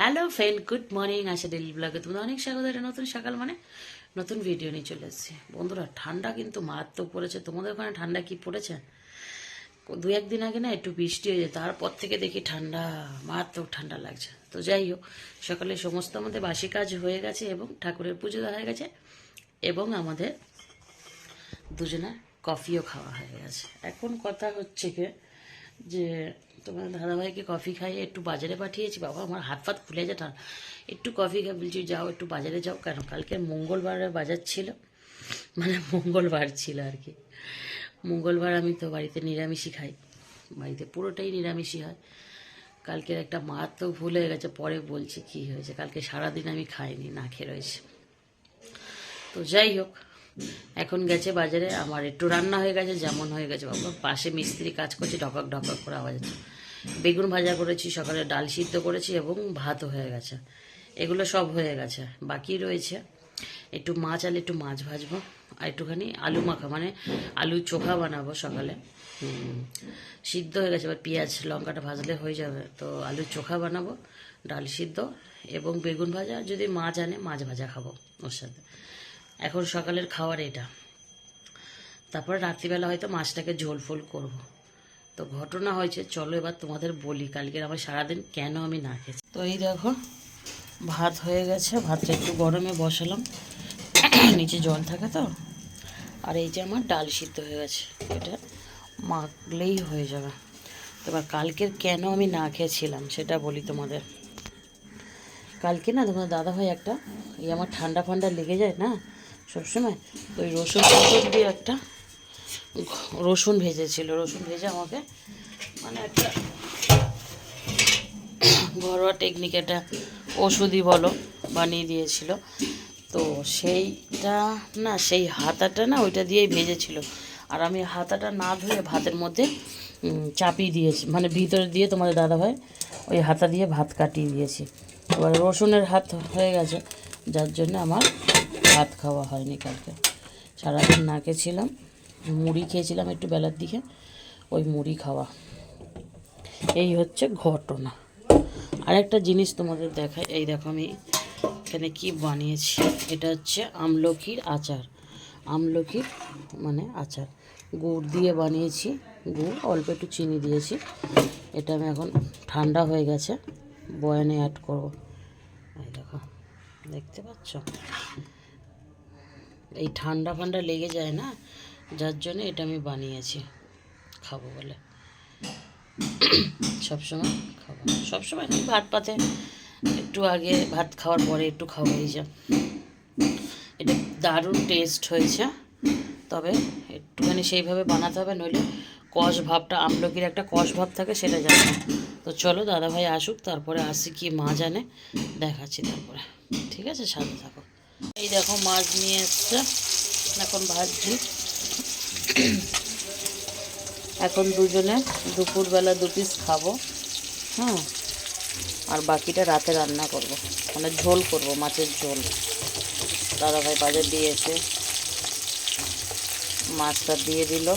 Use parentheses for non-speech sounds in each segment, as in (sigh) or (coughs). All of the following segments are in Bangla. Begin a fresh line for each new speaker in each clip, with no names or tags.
Hello friend good morning Asha daily ব্লগে তোমাদের অনেক স্বাগত। এটা নতুন সকাল মানে নতুন ভিডিও নিয়ে চলে এসেছি। বন্ধুরা, ঠান্ডা কিন্তু মারাত্মক পড়েছে। তোমাদের ওখানে ঠান্ডা কি পড়েছে? দু একদিন আগে না একটু বৃষ্টি হয়েছে, তারপর থেকে দেখি ঠান্ডা, মারাত্মক ঠান্ডা লাগছে। তো যাই হোক, সকালে সমস্ত আমাদের বাসি কাজ হয়ে গেছে এবং ঠাকুরের পুজো হয়ে গেছে এবং আমাদের দুজনের কফিও খাওয়া হয়ে গেছে। এখন কথা হচ্ছে কি যে তোমার দাদাভাইকে কফি খাইয়ে একটু বাজারে পাঠিয়েছি, বাবা আমার হাত ফাত খুলে যেত একটু কফি খাই বলছি, যাও একটু বাজারে যাও। কেন? কালকে মঙ্গলবারে বাজার ছিল মানে মঙ্গলবার ছিল আর কি। মঙ্গলবার আমি তো বাড়িতে নিরামিষই খাই। বাড়িতে পুরোটাই নিরামিষই হয়। কালকের একটা মারাত্মক ভুল হয়ে গেছে, পরে বলছি কি হয়েছে। কালকে সারাদিন আমি খাইনি, না খেয়ে রয়েছে। তো যাই হোক এখন গেছে বাজারে, আমার একটু রান্না হয়ে গেছে, যেমন হয়ে গেছে বাবা। পাশে মিস্ত্রি কাজ করছে, ঢকক ঢকক করে আওয়াজ হচ্ছে। বেগুন ভাজা করেছি, সকালে ডাল সিদ্ধ করেছি এবং ভাতও হয়ে গেছে। এগুলো সব হয়ে গেছে, বাকি রয়েছে একটু মাছ আলে একটু মাছ ভাজবো, আর একটুখানি আলু মাখা মানে আলু চোখা বানাবো সকালে। সিদ্ধ হয়ে গেছে, এবার পেঁয়াজ, লঙ্কাটা ভাজলে হয়ে যাবে। তো আলু চোখা বানাবো, ডাল সিদ্ধ এবং বেগুন ভাজা যদি মাছ আনে, মাছ ভাজা খাব ওর সাথে। এখন সকালের খাওয়ার এটা। তারপর রাত্রিবেলা হয়তো মাছটাকে ঝোল ফোল করব। তো ঘটনা হয়েছে, চলো এবার তোমাদের বলি কালকে আমার সারাদিন কেন আমি না খেয়েছি। তো এই দেখো, ভাত হয়ে গেছে, ভাতটা একটু গরমে বসালাম। (coughs) নিচে জল থাকে তো। আর এই যে আমার ডাল সিদ্ধ হয়ে গেছে, এটা মাখলেই হয়ে যাবে। তো এবার কালকের কেন আমি না খেয়েছিলাম, সেটা বলি তোমাদের। কালকে না তোমার দাদাভাই একটা, এই আমার ঠান্ডা ফান্ডা লেগে যায় না সবসময় ওই রসুন রসুন দিয়ে একটা রসুন ভেজেছিল। রসুন ভেজে আমাকে মানে একটা ঘরোয়া টেকনিক একটা ওষুধই বলো বানিয়ে দিয়েছিল। তো সেইটা না, সেই হাতাটা না ওইটা দিয়েই ভেজেছিল। আর আমি হাতাটা না ধুয়ে ভাতের মধ্যে চাপিয়ে দিয়েছি। মানে ভিতরে দিয়ে তোমাদের দাদাভাই ওই হাতা দিয়ে ভাত কাটিয়ে দিয়েছি। এবার রসুনের হাত হয়ে গেছে। যার জন্য আমার ভাত খাওয়া হয়নি কালকে। সারাদিন না খেয়েছিলাম, মুড়ি খেয়েছিলাম একটু বেলার দিকে, ওই মুড়ি খাওয়া। এই হচ্ছে ঘটনা। আরেকটা জিনিস তোমাদের দেখাই এই দেখো আমি এখানে কি বানিয়েছি, এটা হচ্ছে আমলকির আচার। আমলকির মানে আচার। গুড় দিয়ে বানিয়েছি, গুড়, অল্প একটু চিনি দিয়েছি। এটা আমি এখন ঠান্ডা হয়ে গেছে, বয়ানে অ্যাড করব। এই দেখো। দেখতে পাচ্ছ? এই ঠান্ডা ফান্ডা লেগে যায় না? যার জন্য এটা আমি বানিয়েছি। খাব বলে। সবসময় খাব। সবসময় ভাত পাতে। একটু আগে ভাত খাওয়ার পরে একটু খাব, এই যা। এটা দারুণ টেস্ট হয়েছে। তবে একটুখানি সেইভাবে বানাতে হবে, নইলে কষ ভাবটা, আমলকির একটা কষ ভাব থাকে সেটা যাবে না। তো চলো দাদাভাই আসুক, তারপরে আসি কি মাছ আনে দেখাচ্ছি তারপরে। ঠিক আছে, সাথে থাকো। এই দেখো মাছ নিয়ে এসছে, এখন ভাজছি। এখন দুজনে দুপুরবেলা দু পিস খাব হ্যাঁ? আর বাকিটা রাতে রান্না করব। মানে ঝোল করব, মাছের ঝোল। দাদাভাই বাজার দিয়েছে মাছটা দিয়ে দিল।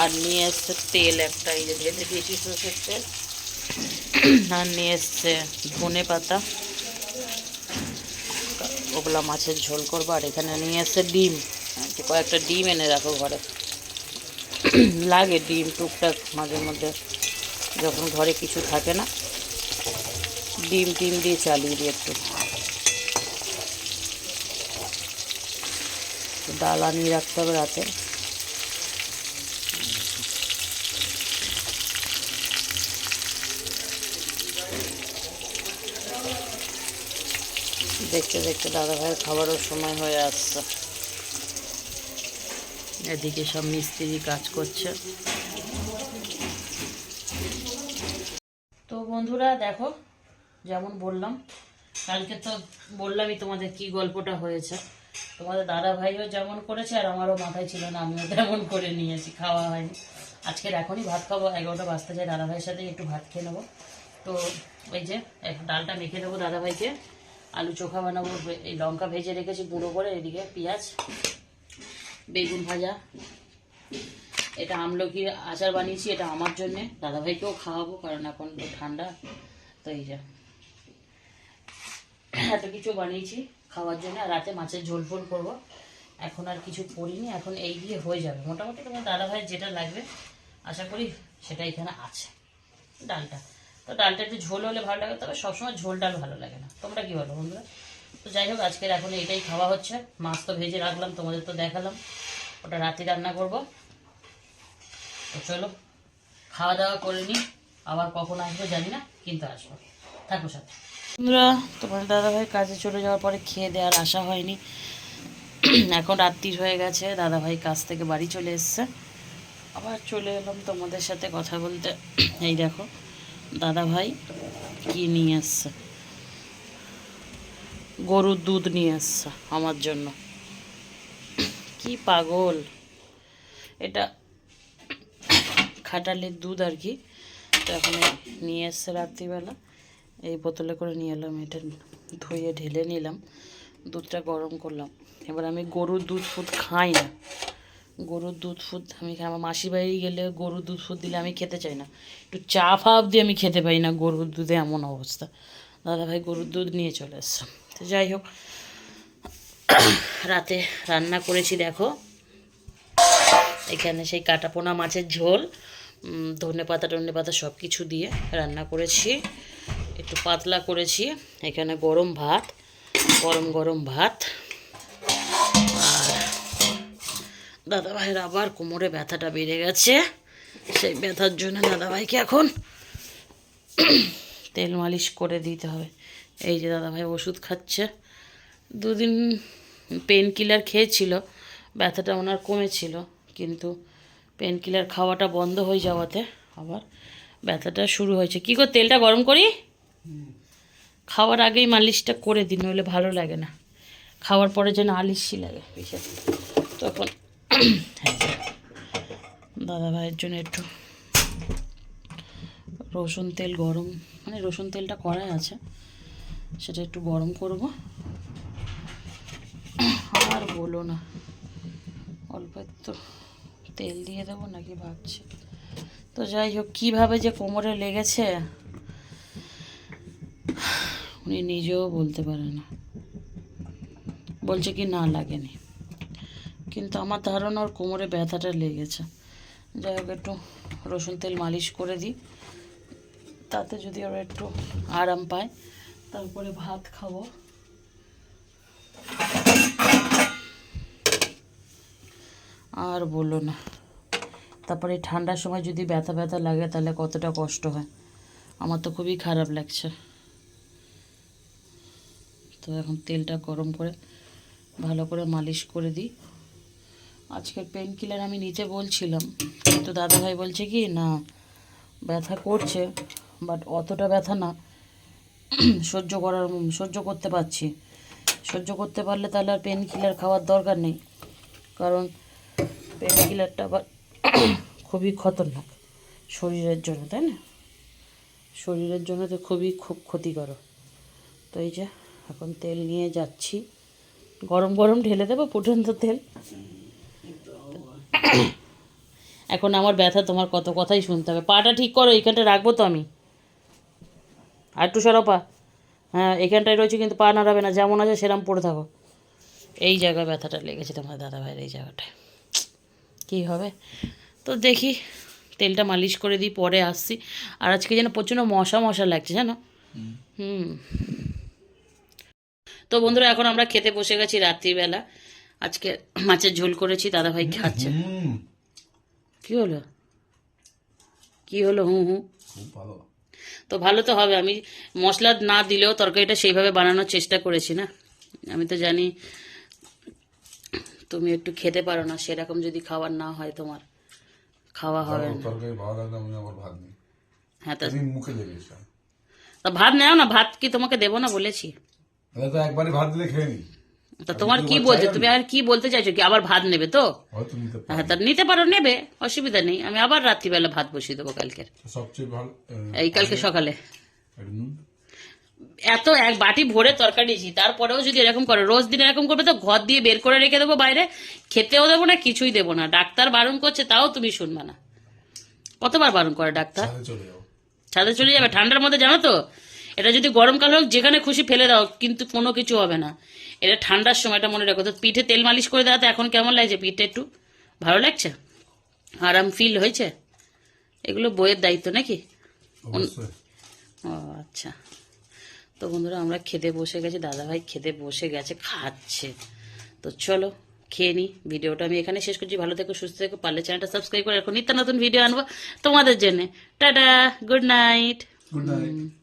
আর নিয়ে এসছে, তেল একটা এই যে ভেজে দিয়েছি সরষের তেল। আর নিয়ে এসছে ধনে পাতা। ওগুলা মাছের ঝোল করব, আর এখানে নিয়ে এসছে ডিম। কয়েকটা ডিম এনে রাখো ঘরে। লাগে ডিম টুকটাক মাঝে মধ্যে, যখন ঘরে কিছু থাকে না। ডিম টিম দিয়ে চালিয়ে দিই একটু। ডাল আনিয়ে রাখতে হবে রাতে। দেখতে দেখতে দাদা ভাইয়ের খাবারও সময় হয়ে আসছে। এদিকে সব মিস্ত্রি কাজ করছে। তো বন্ধুরা, দেখো, যেমন বললাম, কালকে তো বললামই তোমাদের কি গল্পটা হয়েছে। তোমাদের দাদা ভাইও যেমন করেছে আর আমারও মাথায় ছিল না, আমিও তেমন করে নিয়েছি, খাওয়া হয়নি। আজকের এখনই ভাত খাব, এগারোটা বাজতে যায় দাদা ভাইয়ের সাথে একটু ভাত খেয়ে নেব। তো ওই যে ডালটা মেখে দেবো দাদা ভাইকে আলু চোখা বানাবো এই লঙ্কা ভেজে রেখেছি গুঁড়ো করে, এদিকে পেঁয়াজ, বেগুন ভাজা। এটা আমলকির আচার বানিয়েছি, এটা আমার জন্যে। দাদাভাইকেও খাওয়াবো, কারণ এখন তো ঠান্ডা, তো এই যে এত কিছু বানিয়েছি খাওয়ার জন্য। আর রাতে মাছের ঝোল ফোল করব। এখন আর কিছু করিনি, এখন এই দিয়ে হয়ে যাবে। মোটামুটি তোমার দাদা ভাই যেটা লাগবে, আশা করি সেটা এখানে আছে। ডালটা। তো ডালটা একটু ঝোল হলে ভালো লাগে, তবে সবসময় ঝোল ডাল ভালো লাগে না। তোমরা কি বলো বন্ধুরা? তো যাই হোক, আজকের এখন এটাই খাওয়া হচ্ছে। মাছ তো ভেজে রাখলাম, তোমাদের তো দেখালাম। ওটা রাতে রান্না করব। তো চলো, খাওয়া দাওয়া করে নি আবার কখন আসব জানি না, কিন্তু আসব। থাকো সাথে। বন্ধুরা তোমার দাদাভাই কাজে চলে যাওয়ার পরে খেয়ে দেওয়ার আশা হয়নি। এখন রাত্রির হয়ে গেছে, দাদাভাই কাজ থেকে বাড়ি চলে এসছে। আবার চলে এলাম তোমাদের সাথে কথা বলতে। এই দেখো দাদাভাই কি নিয়ে এসছে গরুর দুধ নিয়ে এসছে আমার জন্য। কি পাগল? এটা খাটালের দুধ আর কি। তো এখন নিয়ে এসছে রাত্রিবেলা। এই বোতলে করে নিয়ে এলাম, এটা ধুয়ে ঢেলে নিলাম। দুধটা গরম করলাম। এবার আমি গরুর দুধ ফুধ খাই না। গরুর দুধ ফুদ আমি আমার মাসি বাড়ি গেলে গরুর দুধ ফুদ দিলে আমি খেতে চাই না। একটু চা ফাপ দিয়ে আমি খেতে পাই না গরুর দুধে এমন অবস্থা। দাদা ভাই গরুর দুধ নিয়ে চলে এসছে। তো যাই হোক, রাতে রান্না করেছি দেখো। এখানে সেই কাটাপোনা মাছের ঝোল ধনে পাতা টনে পাতা সব কিছু দিয়ে রান্না করেছি। একটু পাতলা করেছি। এখানে গরম ভাত, গরম গরম ভাত। দাদাভাইয়ের আবার কোমরে ব্যথাটা বেড়ে গেছে। সেই ব্যথার জন্য দাদাভাইকে এখন তেল মালিশ করে দিতে হবে। এই যে দাদাভাই ওষুধ খাচ্ছে। দুদিন পেন কিলার খেয়েছিল, ব্যথাটা ওনার কমেছিল, কিন্তু পেন কিলার খাওয়াটা বন্ধ হয়ে যাওয়াতে আবার ব্যথাটা শুরু হয়েছে। কী করে তেলটা গরম করি? খাওয়ার আগেই মালিশটা করে দিন, নইলে ভালো লাগে না। খাওয়ার পরে যেন আলিশি লাগে। বিশেষ তখন দাদা ভাইয়ের জন্য একটু রসুন তেল গরম মানে রসুন তেলটা করাই আছে, সেটা একটু গরম করব। আর বলো না, অল্প একটু তেল দিয়ে দেবো নাকি ভাবছি। তো যাই হোক, কীভাবে যে কোমরে লেগেছে, উনি নিজেও বলতে পারে না। বলছে কি না লাগেনি। কিন্তু আমার ধারণা ওর কোমরে ব্যথাটা লেগেছে। যাই হোক, একটু রসুন তেল মালিশ করে দিই। তাতে যদি ওরা একটু আরাম পায়, তারপরে ভাত খাব। আর বলো না। তারপরে ঠান্ডার সময় যদি ব্যথা ব্যথা লাগে, তাহলে কতটা কষ্ট হয়? আমার তো খুবই খারাপ লাগছে। তো এখন তেলটা গরম করে ভালো করে মালিশ করে দিই। আজকের পেন কিলার আমি নিতে বলছিলাম। কিন্তু দাদাভাই বলছে কি, না, ব্যথা করছে বাট অতটা ব্যথা না। সহ্য করার, সহ্য করতে পারছি। সহ্য করতে পারলে তাহলে আর পেন কিলার খাওয়ার দরকার নেই। কারণ পেন কিলারটা আবার (coughs) খুবই খতরনাক শরীরের জন্য, তাই না? শরীরের জন্য তো খুবই খুব ক্ষতিকারক তো এই যে, এখন তেল নিয়ে যাচ্ছি। গরম গরম ঢেলে দেবো, ফুটন্ত তেল। এখন আমার ব্যথা তোমার কত কথাই শুনতে হবে। পাটা ঠিক করো এইখানটা রাখব তো আমি। আর একটু সরো পা। হ্যাঁ এখানটায় রয়েছে কিন্তু পা নাড়াবে না যেমন আছে সেরম পড়ে থাকো। এই জায়গায় ব্যথাটা লেগেছে তোমার দাদা ভাইয়ের এই জায়গাটায়। কী হবে? তো দেখি তেলটা মালিশ করে দিই পরে আসছি। আর আজকে যেন প্রচণ্ড মশা মশা লাগছে জানো? হুম। তো বন্ধুরা এখন আমরা খেতে বসে গেছি রাত্রিবেলা। আজকে মাছের ঝোল করেছি দাদা ভাই খাচ্ছে।
হুম।
কি হলো? কি হলো? হুঁ হুঁ
খুব ভালো।
তো ভালো তো হবে আমি মশলা না দিলেও তরকারিটা সেইভাবে বানানোর চেষ্টা করেছি না। আমি তো জানি তুমি একটু খেতে পারো না সেরকম যদি খাবার না হয় তোমার খাওয়া হবে হ্যাঁ তা ভাত নেও না ভাত কি তোমাকে দেবো না বলেছি?
একবারই ভাত দিলে খেয়ে নি
তা তোমার কি বলছো তুমি আর কি বলতে চাইছো কি? আবার ভাত নেবে তো? হ্যাঁ তা নিতে পারো নেবে অসুবিধা নেই। আমি আবার রাত্রিবেলা ভাত বসিয়ে দেবো কালকের।
সবচেয়ে ভালো
এই কালকে সকালে। এত এক বাটি ভরে তরকারি দিয়েছি তারপরেও যদি এরকম করে রোজ দিন এরকম করবে তো ঘর দিয়ে বের করে রেখে দেবো বাইরে খেতেও দেবো না কিছুই দেবো না। ডাক্তার বারণ করছে তাও তুমি শুনবে না। কতবার বারণ করে ডাক্তার?
ছাদে চলে যাবে
ঠান্ডার মধ্যে জানো তো? এটা যদি গরমকাল হোক যেখানে খুশি ফেলে দাও কিন্তু কোনো কিছু হবে না। এটা ঠান্ডার সময়টা মনে রাখো। তো পিঠে তেল মালিশ করে দেওয়াতে এখন কেমন লাগছে পিঠে একটু? ভালো লাগছে? আরাম ফিল হয়েছে? এগুলো বইয়ের দায়িত্ব নাকি? ও আচ্ছা। তো বন্ধুরা আমরা খেতে বসে গেছি। দাদাভাই খেতে বসে গেছে খাচ্ছে। তো চলো খেয়ে নি। ভিডিওটা আমি এখানে শেষ করছি। ভালো থেকো সুস্থ থেকো পারলে চ্যানেলটা সাবস্ক্রাইব করে এখন নিত্য নতুন ভিডিও আনব তোমাদের জন্য। Tata good night
good night